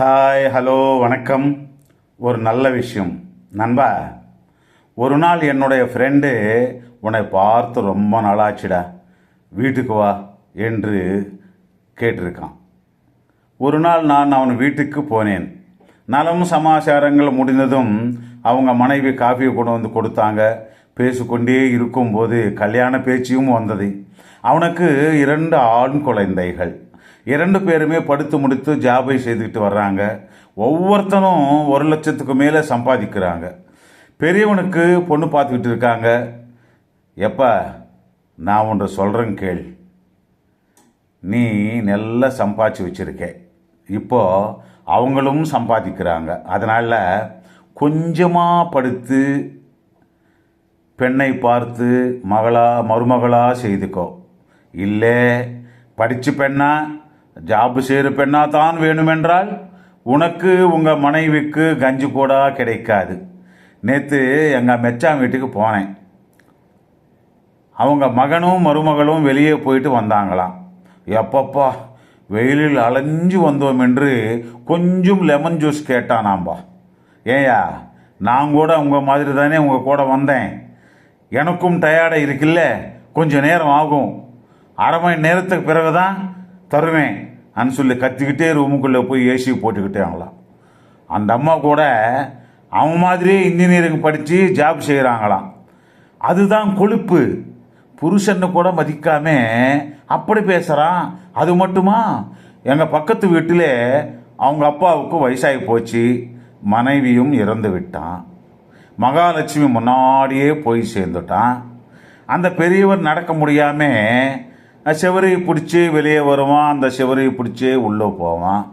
Hi hello வணக்கம். ஒரு நல்ல விஷயம். நண்பா ஒரு நாள் என்னுடைய ஃப்ரெண்டு உன்னை பார்த்து ரொம்ப நாளாச்சுடா. வீட்டுக்கு வா என்று கேட்டிருக்கான். ஒரு நாள் நான் அவன் வீட்டுக்கு போனேன். நலம் சமாச்சாரங்கள் முடிந்ததும் அவங்க மனைவி காஃபியை கொண்டு வந்து கொடுத்தாங்க. பேசிக்கொண்டே இருக்கும்போது கல்யாண பேச்சியும் வந்தது. அவனுக்கு இரண்டு ஆண் குழந்தைகள். இரண்டு பேருமே படுத்து முடித்து ஜாபை செய்துக்கிட்டு வர்றாங்க. ஒவ்வொருத்தனும் ஒரு லட்சத்துக்கு மேலே சம்பாதிக்கிறாங்க. பெரியவனுக்கு பொண்ணு பார்த்துக்கிட்டு இருக்காங்க. எப்பா நான் ஒன்று சொல்கிறேன் கேள். நீ நல்லா சம்பாதிச்சு வச்சிருக்க. இப்போது அவங்களும் சம்பாதிக்கிறாங்க. அதனால் கொஞ்சமாக படுத்து பெண்ணை பார்த்து மகளா மருமகளாக செய்துக்கோ. இல்லை படிச்சு பெண்ணா ஜாப் செய்கிற பெண்ணா தான் வேணுமென்றால் உனக்கு உங்கள் மனைவிக்கு கஞ்சி கூட கிடைக்காது. நேற்று எங்கள் மெச்சான் வீட்டுக்கு போனேன். அவங்க மகனும் மருமகளும் வெளியே போயிட்டு வந்தாங்களாம். எப்பப்பா வெயிலில் அலைஞ்சு வந்தோம் என்று கொஞ்சம் லெமன் ஜூஸ் கேட்டானாம்பா. ஏயா நான் கூட உங்கள் மாதிரி தானே உங்கள் கூட வந்தேன். எனக்கும் டயர்டாக இருக்குல்ல கொஞ்சம் நேரம் ஆகும். அரை மணி நேரத்துக்கு பிறகு தான் தருவேன் அன்னு சொல்லி கத்திக்கிட்டே ரூமுக்குள்ளே போய் ஏசி போட்டுக்கிட்டாங்களாம் அந்த அம்மா கூட அவன் மாதிரியே இன்ஜினியரிங் படித்து ஜாப் செய்கிறாங்களாம் அதுதான் கொழுப்பு. புருஷன்னு கூட மதிக்காம அப்படி பேசுகிறான் அது மட்டுமா? எங்கள் பக்கத்து வீட்டில் அவங்க அப்பாவுக்கு வயசாகி போச்சு. மனைவியும் இறந்து விட்டான். மகாலட்சுமி முன்னாடியே போய் சேர்ந்துட்டான். அந்த பெரியவர் நடக்க முடியாமல் செவரை பிடிச்சி வெளியே வருவான் அந்த செவரை பிடிச்சி உள்ளே போவான்.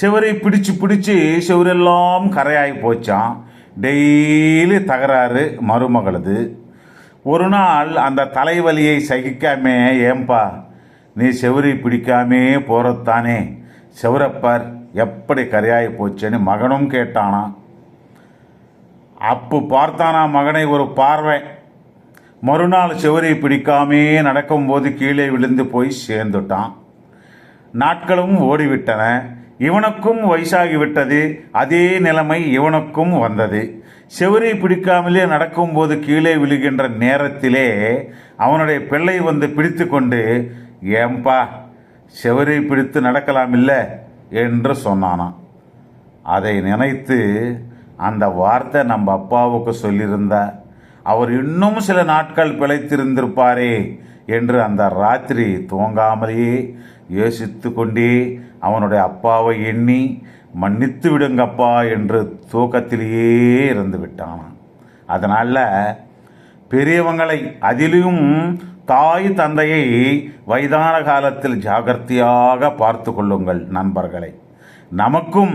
செவரை பிடிச்சு பிடிச்சி செவரெல்லாம் கரையாகி போச்சான் டெய்லி தகராறு மருமகளது. ஒரு நாள் அந்த தலைவலியை சகிக்காமே ஏம்பா நீ செவரி பிடிக்காமே போகிறத்தானே செவரப்பர் எப்படி கரையாகி போச்சுன்னு மகனும் கேட்டானா அப்பு பார்த்தானா மகனை ஒரு பார்வை. மறுநாள் சுவரை பிடிக்காமே நடக்கும்போது கீழே விழுந்து போய் சேர்ந்துட்டான். நாட்களும் ஓடிவிட்டன. இவனுக்கும் வயசாகிவிட்டது. அதே நிலைமை இவனுக்கும் வந்தது. செவரை பிடிக்காமலே நடக்கும்போது கீழே விழுகின்ற நேரத்திலே அவனுடைய பிள்ளை வந்து பிடித்து கொண்டு ஏம்பா செவரை பிடித்து நடக்கலாம் இல்லை என்று சொன்னானாம். அதை நினைத்து அந்த வார்த்தை நம்ம அப்பாவுக்கு சொல்லியிருந்தா அவர் இன்னும் சில நாட்கள் பிழைத்திருந்திருப்பாரே என்று அந்த ராத்திரி தூங்காமலேயே யோசித்து கொண்டே அவனுடைய அப்பாவை எண்ணி மன்னித்து விடுங்கப்பா என்று தூக்கத்திலேயே இருந்து விட்டானான் அதனால் பெரியவங்களை அதிலும் தாய் தந்தையை வயதான காலத்தில் ஜாகிரதையாக பார்த்து கொள்ளுங்கள் நண்பர்களை. நமக்கும்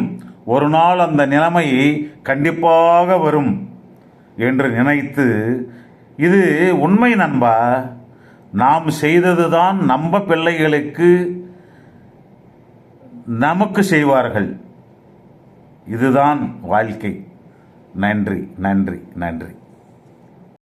ஒரு நாள் அந்த நிலைமை கண்டிப்பாக வரும். என்று நினைத்து இது உண்மை நண்பா நாம் செய்ததுதான் நம்ம பிள்ளைகளுக்கு நமக்கு செய்வார்கள். இதுதான் வாழ்க்கை. நன்றி நன்றி நன்றி.